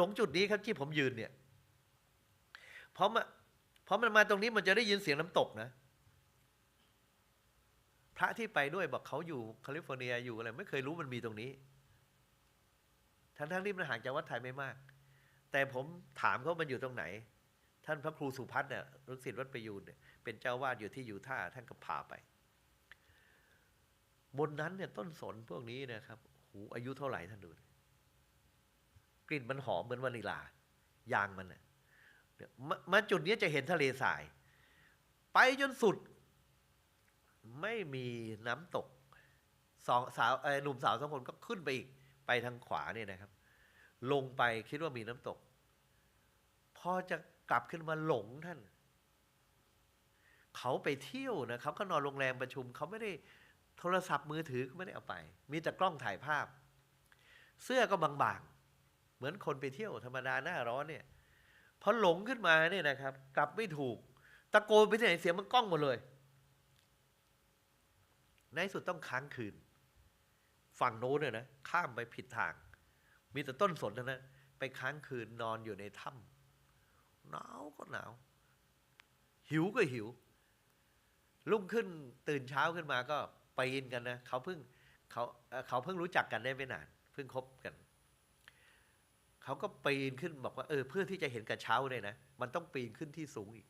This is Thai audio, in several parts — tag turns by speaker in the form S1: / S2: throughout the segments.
S1: หลงจุดนี้ครับที่ผมยืนเนี่ยเพราะมาเพราะมันมาตรงนี้มันจะได้ยินเสียงน้ำตกนะ พระที่ไปด้วยบอกเขาอยู่แคลิฟอร์เนียอยู่อะไรไม่เคยรู้มันมีตรงนี้ ทั้งทั้งๆที่มันห่างจากวัดไทยไม่มาก แต่ผมถามเขามันอยู่ตรงไหน ท่านพระครูสุพัฒน์เนี่ยลูกศิษย์วัดประยูนเนี่ยเป็นเจ้าวาดอยู่ที่ยูท่าท่านก็พาไปบนนั้นเนี่ยต้นสนพวกนี้นะครับหูอายุเท่าไหร่ท่านดู กลิ่นมันหอมเหมือนวานิลายางมันเนี่ยมามาจุดนี้จะเห็นทะเลทราย ไปจนสุด ไม่มีน้ำตกสองสาวหนุ่มสาวสองคนก็ขึ้นไปอีก ไปทางขวาเนี่ยนะครับ ลงไปคิดว่ามีน้ำตก พอจะกลับขึ้นมาหลงท่าน เขาไปเที่ยวนะเขาก็นอนโรงแรมประชุม เขาไม่ได้โทรศัพท์มือถือก็ไม่ได้เอาไป มีแต่กล้องถ่ายภาพ เสื้อก็บางๆ เหมือนคนไปเที่ยวธรรมดาหน้าร้อนเนี่ยพอหลงขึ้นมาเนี่ยนะครับ กลับไม่ถูก ตะโกนไปที่ไหนเสียงมันกล้องหมดเลย ในที่สุดต้องค้างคืน ฝั่งโน้นเนี่ยนะข้ามไปผิดทาง มีแต่ต้นสนเท่านั้นไปค้างคืนนอนอยู่ในถ้ำหนาวก็หนาว หิวก็หิวรุ่งขึ้นตื่นเช้าขึ้นมาก็ไปีนกันนะเขาเพิ่งเขาเขาเพิ่งรู้จักกันได้ไม่นาน เพิ่งคบกัน เขาก็ปีนขึ้นบอกว่าเออเพื่อที่จะเห็นกระเช้าเนี่ยนะมันต้องปีนขึ้นที่สูงอีก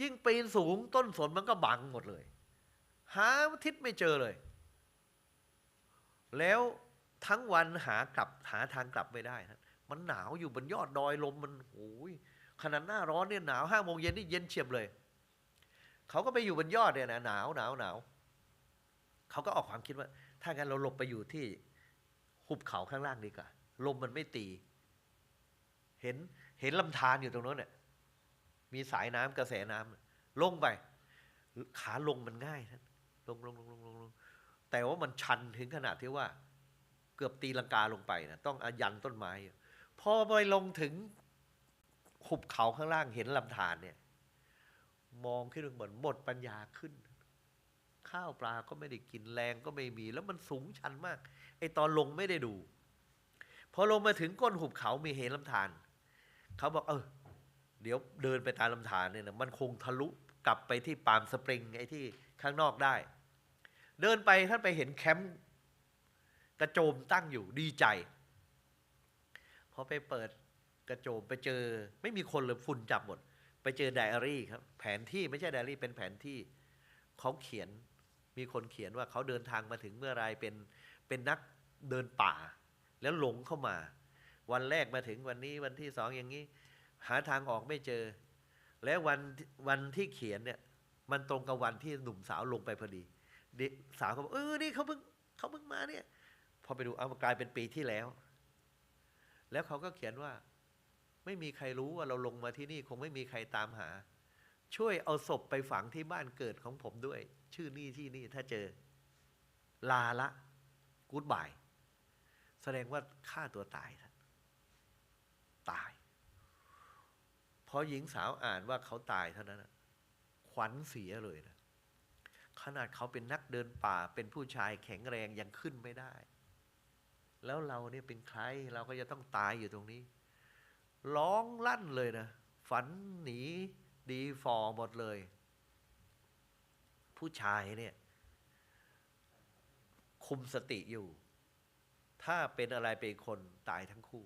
S1: ยิ่งปีนสูงต้นสนมันก็บังหมดเลย หาทิศไม่เจอเลย แล้วทั้งวันหากลับหาทางกลับไม่ได้นะมันหนาวอยู่บนยอดดอยลมมันโอ้ยขนาดหน้าร้อนเนี่ยหนาวห้าโมงเย็นนี่เย็นเฉียบเลย เขาก็ไปอยู่บนยอดเนี่ยนะหนาวหนาวหนาวเขาก็ออกความคิดว่า ถ้างั้นเราหลบไปอยู่ที่หุบเขาข้างล่างดีกว่า ลมมันไม่ตี เห็นเห็นลำธารอยู่ตรงนั้นเนี่ยมีสายน้ำกระแสน้ำลงไป ขาลงมันง่ายท่านลงลงลงลงลงลงแต่ว่ามันชันถึงขนาดที่ว่า เกือบตีลังกาลงไปนะต้องอายันต้นไม้พอไปลงถึงหุบเขาข้างล่างเห็นลำธารเนี่ย มองขึ้นเหมือนหมดปัญญาขึ้น ข้าวปลาก็ไม่ได้กินแรงก็ไม่มี แล้วมันสูงชันมาก ไอตอนลงไม่ได้ดู พอลงมาถึงก้นหุบเขามีเห็นลำธารเขาบอกเออเดี๋ยวเดินไปตามลำธารเนี่ยนะมันคงทะลุกลับไปที่ปามสปริงไอ้ที่ข้างนอกได้ เดินไปท่านไปเห็นแคมป์กระโจมตั้งอยู่ดีใจพอไปเปิดกระโจมไปเจอ ไม่มีคนเลยฝุ่นจับหมด ไปเจอไดอารี่ครับ แผนที่ไม่ใช่ไดอารี่เป็นแผนที่เขาเขียนมีคนเขียนว่าเขาเดินทางมาถึงเมื่อไรเป็นเป็นนักเดินป่า แล้วหลงเข้ามา วันแรกมาถึงวันนี้วันที่สองอย่างนี้ หาทางออกไม่เจอ แล้ววันวันที่เขียนเนี่ย มันตรงกับวันที่หนุ่มสาวลงไปพอดีเด็กสาวเขาบอกเออนี่เขาเพิ่งเขาเพิ่งมาเนี่ย พอไปดูเอามากลายเป็นปีที่แล้ว แล้วเขาก็เขียนว่า ไม่มีใครรู้ว่าเราลงมาที่นี่คงไม่มีใครตามหา ช่วยเอาศพไปฝังที่บ้านเกิดของผมด้วย ชื่อนี่ที่นี่ถ้าเจอ ลาละ กูดบาย แสดงว่าฆ่าตัวตายท่านตาย พอหญิงสาวอ่านว่าเขาตายเท่านั้นขวัญเสียเลยนะขนาดเขาเป็นนักเดินป่าเป็นผู้ชายแข็งแรงยังขึ้นไม่ได้ แล้วเราเนี่ยเป็นใครเราก็จะต้องตายอยู่ตรงนี้ ร้องลั่นเลยนะ ฝันหนีดีฟอร์หมดเลย ผู้ชายเนี่ย คุมสติอยู่ ถ้าเป็นอะไรเป็นคนตายทั้งคู่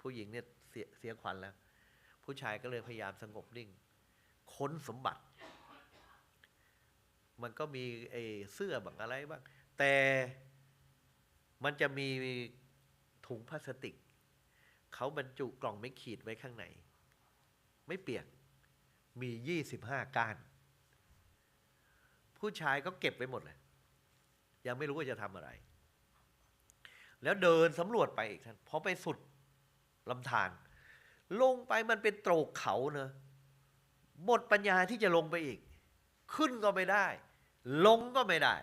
S1: ผู้หญิงเนี่ยเสียเสียขวัญแล้ว ผู้ชายก็เลยพยายามสงบนิ่ง ค้นสมบัติ มันก็มีไอ้เสื้อบ้างอะไรบ้าง แต่มันจะมีถุงพลาสติก เขาบรรจุกล่องไม่ขีดไว้ข้างใน ไม่เปียก มียี่สิบห้าก้าน ผู้ชายก็เก็บไว้หมดเลย ยังไม่รู้ว่าจะทำอะไร แล้วเดินสำรวจไปอีกท่านพอไปสุดลำธารลงไปมันเป็นโตรกเขาเนอะหมดปัญญาที่จะลงไปอีก ขึ้นก็ไม่ได้ ลงก็ไม่ได้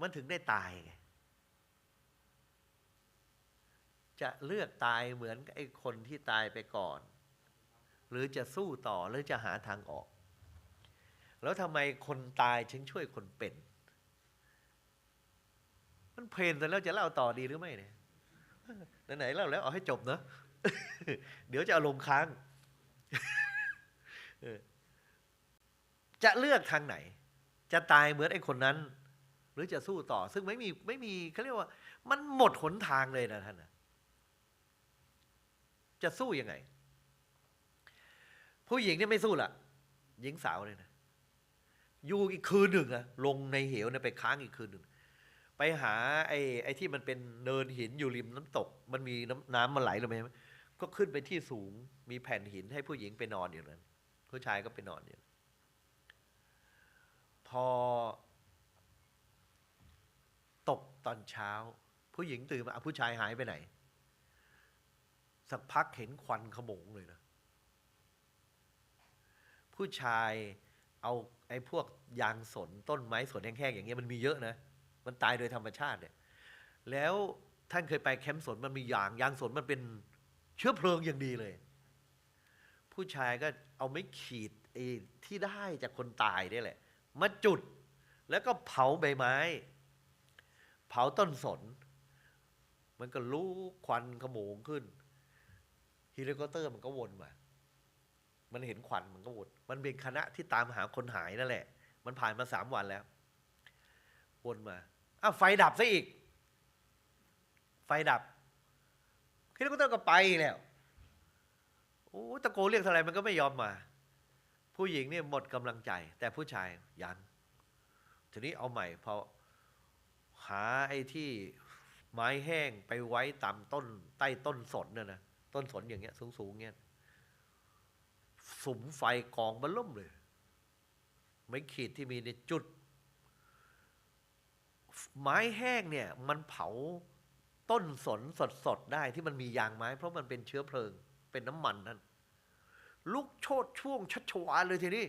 S1: มันถึงได้ตายไงจะเลือกตายเหมือนไอ้คนที่ตายไปก่อน หรือจะสู้ต่อหรือจะหาทางออก แล้วทำไมคนตายถึงช่วยคนเป็น มันเพลนแต่แล้วจะเล่าต่อดีหรือไม่เนี่ยไหนๆเล่าแล้วเอาให้จบเนอะเดี๋ยวจะอารมณ์ค้างจะเลือกทางไหน จะตายเหมือนไอ้คนนั้น หรือจะสู้ต่อ ซึ่งไม่มีไม่มีเขาเรียกว่า มันหมดหนทางเลยนะท่านนะจะสู้ยังไง ผู้หญิงเนี่ยไม่สู้ละหญิงสาวเลยนะอยู่อีกคืนหนึ่งอะลงในเหวเนี่ยไปค้างอีกคืนหนึ่ง ไปหาไอ้ไอ้ที่มันเป็นเนินหินอยู่ริมน้ำตก มันมีน้ำน้ำมันไหลลงไปใช่ไหมก็ขึ้นไปที่สูงมีแผ่นหินให้ผู้หญิงไปนอนอยู่นั้นผู้ชายก็ไปนอนอยู่พอ ตกตอนเช้า ผู้หญิงตื่นมาผู้ชายหายไปไหน สักพักเห็นควันขโมงเลยนะผู้ชายเอาไอ้พวกยางสนต้นไม้สนแห้งๆอย่างเงี้ยมันมีเยอะนะ มันตายโดยธรรมชาติเนี่ย แล้วท่านเคยไปแคมป์สนมันมียางยางสนมันเป็นเชื้อเพลิงอย่างดีเลย ผู้ชายก็เอาไม้ขีดไอ้ที่ได้จากคนตายนี่แหละ มาจุดแล้วก็เผาใบไม้ เผาต้นสน มันก็ลุกควันขโมงขึ้นเฮลิคอปเตอร์มันก็วนมา มันเห็นควันมันก็วน มันเป็นคณะที่ตามหาคนหายนั่นแหละ มันผ่านมาสามวันแล้ว วนมา อ้าวไฟดับซะอีก ไฟดับเฮลิคอปเตอร์ก็ไปแล้วโอ้ตะโกนเรียกเท่าไหร่มันก็ไม่ยอมมา ผู้หญิงเนี่ยหมดกำลังใจ แต่ผู้ชายยังทีนี้เอาใหม่พอหาไอ้ที่ไม้แห้งไปไว้ตามต้น ใต้ต้นสนน่ะนะต้นสนอย่างเงี้ย สูงๆเงี้ยสุมไฟกองมันล่มเลย ไม่ขีดที่มีในจุด ไม้แห้งเนี่ยมันเผาต้นสนสดๆได้ที่มันมียางไม้ เพราะมันเป็นเชื้อเพลิง เป็นน้ำมันนั่นลุกโชดช่วงชัชวาเลยทีนี้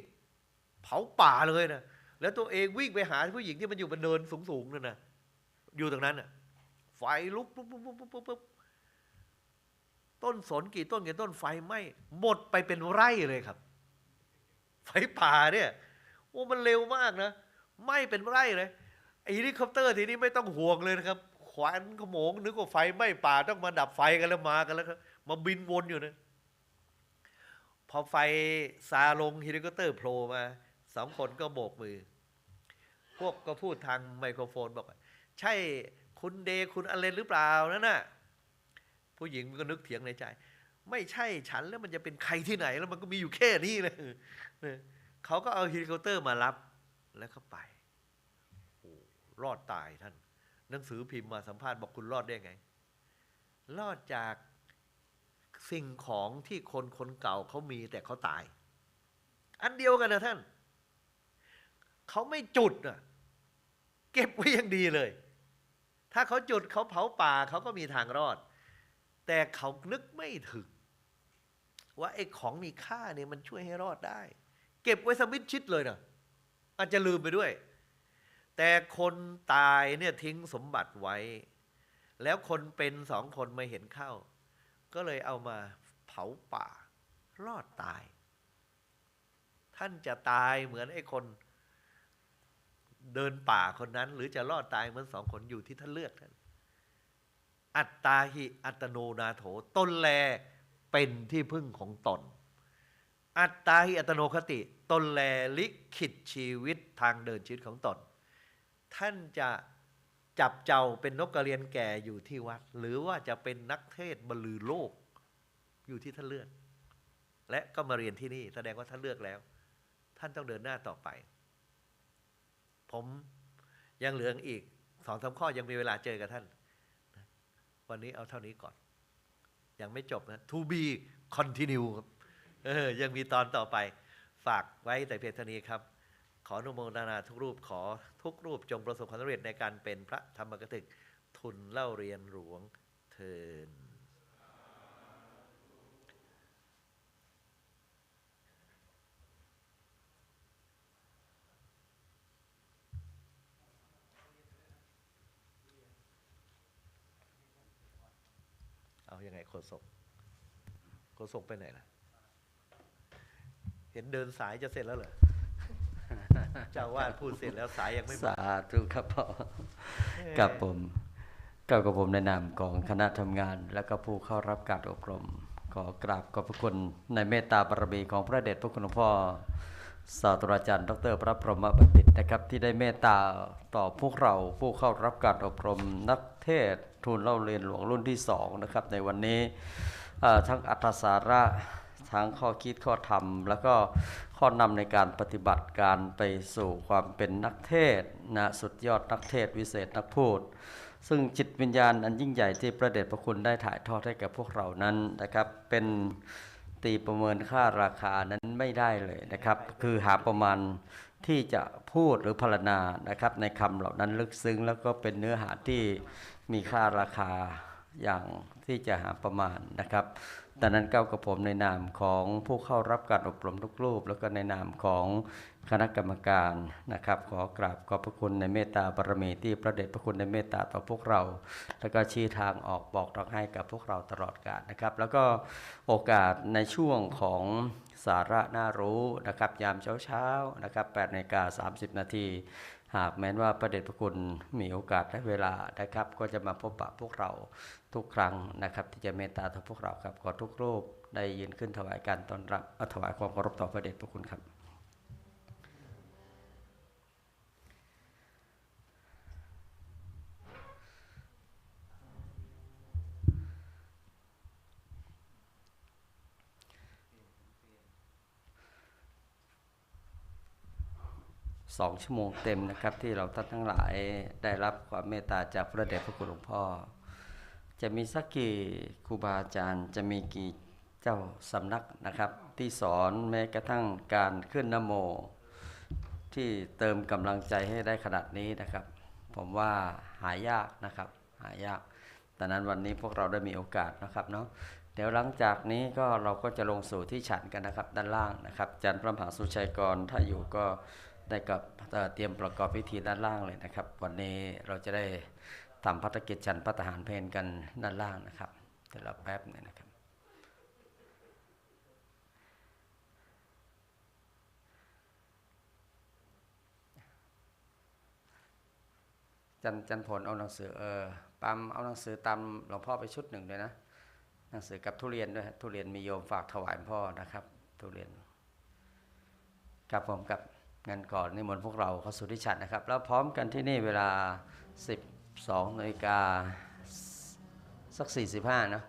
S1: เผาป่าเลยนะแล้วตัวเองวิ่งไปหาผู้หญิงที่มันอยู่บนเนินสูงๆนั่นนะอยู่ตรงนั้นน่ะไฟลุกปุ๊บปุ๊บปุ๊บปุ๊บปุ๊บต้นสนกี่ต้นกี่ต้นไฟไหม้หมดไปเป็นไร่เลยครับ ไฟป่าเนี่ยโอ้มันเร็วมากนะไหม้เป็นไร่เลย เฮลิคอปเตอร์ทีนี้ไม่ต้องห่วงเลยนะครับขวานขโมงนึกว่าไฟไหม้ป่าต้องมาดับไฟกันแล้วมากันแล้วครับมาบินวนอยู่นะพอไฟซาลงเฮลิคอปเตอร์โผล่มาสองคนก็โบกมือ พวกก็พูดทางไมโครโฟนบอกว่าใช่คุณเดคุณอเลนหรือเปล่านั่นน่ะผู้หญิงก็นึกเถียงในใจ ไม่ใช่ฉันแล้วมันจะเป็นใครที่ไหนแล้วมันก็มีอยู่แค่นี้เลยเขาก็เอาเฮลิคอปเตอร์มารับแล้วก็ไป รอดตายท่าน หนังสือพิมพ์มาสัมภาษณ์บอกคุณรอดได้ไง รอดจากสิ่งของที่คนคนเก่าเขามีแต่เขาตาย อันเดียวกันนะท่าน เขาไม่จุดอะเก็บไว้อย่างดีเลย ถ้าเขาจุดเขาเผาป่าเขาก็มีทางรอด แต่เขานึกไม่ถึง ว่าไอ้ของมีค่าเนี่ยมันช่วยให้รอดได้ เก็บไว้สมิดชิดเลยนะอาจจะลืมไปด้วย แต่คนตายเนี่ยทิ้งสมบัติไว้ แล้วคนเป็นสองคนมาเห็นเข้า ก็เลยเอามาเผาป่า รอดตาย ท่านจะตายเหมือนไอ้คนเดินป่าคนนั้น หรือจะรอดตายเหมือนสองคนอยู่ที่ท่านเลือกท่านอัตตาหิอัตโนนาโถตนแลเป็นที่พึ่งของตน อัตตาหิอัตโนคติ ตนแลลิขิตชีวิตทางเดินชีวิตของตน ท่านจะจับเจ้าเป็นนกกระเรียนแก่อยู่ที่วัด หรือว่าจะเป็นนักเทศบรรลือโลกอยู่ที่ท่านเลือก และก็มาเรียนที่นี่ แสดงว่าท่านเลือกแล้ว ท่านต้องเดินหน้าต่อไป ผมยังเหลืออีกสองสามข้อยังมีเวลาเจอกับท่าน วันนี้เอาเท่านี้ก่อน ยังไม่จบนะ to be continue ครับเออยังมีตอนต่อไป ฝากไว้แต่เพียงเท่านี้ครับ ขออนุโมทนาทุกรูปขอทุกรูปจงประสบความสำเร็จในการเป็นพระธรรมกถึกทุนเล่าเรียนหลวงเทินเอาอยัางไงโฆษกโฆษกไปไหนล่ะ เห็นเดินสายจะเสร็จแล้วเหรอ เจ้าอาวาดพูดเสร็จแล้วสายยังไม่มา
S2: สาธุครับพ่อกับผมก้าวกับผมในนามของคณะทำงาน และก็ผู้เข้ารับการอบรม ขอกราบขอบพระคุณในเมตตาบารมีของพระเดชพระคุณหลวงพ่อศาสตราจารย์ ดร พระพรหมบัณฑิตนะครับ ที่ได้เมตตาต่อพวกเราผู้เข้ารับการอบรม นักเทศน์ทูลเล่าเรียนหลวงรุ่นที่สองนะครับ ในวันนี้เอ่อทั้งอัตสาระทั้งข้อคิดข้อธรรม แล้วก็ ข้อนำในการปฏิบัติการไปสู่ความเป็นนักเทศน์นะสุดยอดนักเทศวิเศษนักพูด ซึ่งจิตวิญญาณอันยิ่งใหญ่ที่พระเดชพระคุณได้ถ่ายทอดให้แก่พวกเรานั้นนะครับ เป็นตีประเมินค่าราคานั้นไม่ได้เลยนะครับ คือหาประมาณที่จะพูดหรือพรณนานะครับ ในคำเหล่านั้นลึกซึ้ง แล้วก็เป็นเนื้อหาที่มีค่าราคาอย่างที่จะหาประมาณนะครับ ดังนั้นก้าวกับผมในนามของผู้เข้ารับการอบรมทุกรูป แล้วก็ในนามของคณะกรรมการนะครับ ขอกราบขอบพระคุณในเมตตาบารมีที่พระเดชพระคุณในเมตตาต่อพวกเรา แล้วก็ชี้ทางออกบอกทางให้กับพวกเราตลอดกาลนะครับ แล้วก็โอกาสในช่วงของสาระน่ารู้นะครับ ยามเช้าๆนะครับ8นาฬิกา30 นาที หากแม้นว่าพระเดชพระคุณมีโอกาสและเวลานะครับ ก็จะมาพบปะพวกเราทุกครั้งนะครับ ที่จะเมตตาต่อพวกเราครับขอทุกรูปได้ยืนขึ้นถวายการต้อนรับอ่อถวายความเคารพต่อพระเดชพระคุณครับ สองชั่วโมงเต็มนะครับ ที่เราท่านทั้งหลายได้รับความเมตตาจากพระเดชพระคุณหลวงพ่อ จะมีสักกี่ครูบาอาจารย์ จะมีกี่เจ้าสำนักนะครับ ที่สอนแม้กระทั่งการขึ้นนโม ที่เติมกำลังใจให้ได้ขนาดนี้นะครับ ผมว่าหายากนะครับหายากดังนั้นวันนี้พวกเราได้มีโอกาสนะครับเนาะเดี๋ยวหลังจากนี้ก็เราก็จะลงสู่ที่ฉันกันนะครับ ด้านล่างนะครับจันทร์พระมหาสุชัยกรถ้าอยู่ก็ ได้กับเตรียมประกอบพิธีด้านล่างเลยนะครับ วันนี้เราจะได้ทำพัฒกิจฉันพัฒหารเพลกันด้านล่างนะครับเดี๋ยวเราแป๊บหนึงนะครับจันจันผลเอาหนังสือเออปามเอาหนังสือตามหลวงพ่อไปชุดหนึ่งด้วยนะหนังสือกับทุเรียนด้วยทุเรียนมีโยมฝากถวายพ่อนะครับ ทุเรียนกับผมกับ งานก่อนนิมนต์พวกเราเข้าสู่ที่ฉันนะครับ แล้วพร้อมกันที่นี่เวลา 12นาฬิกาสัก 45นาะ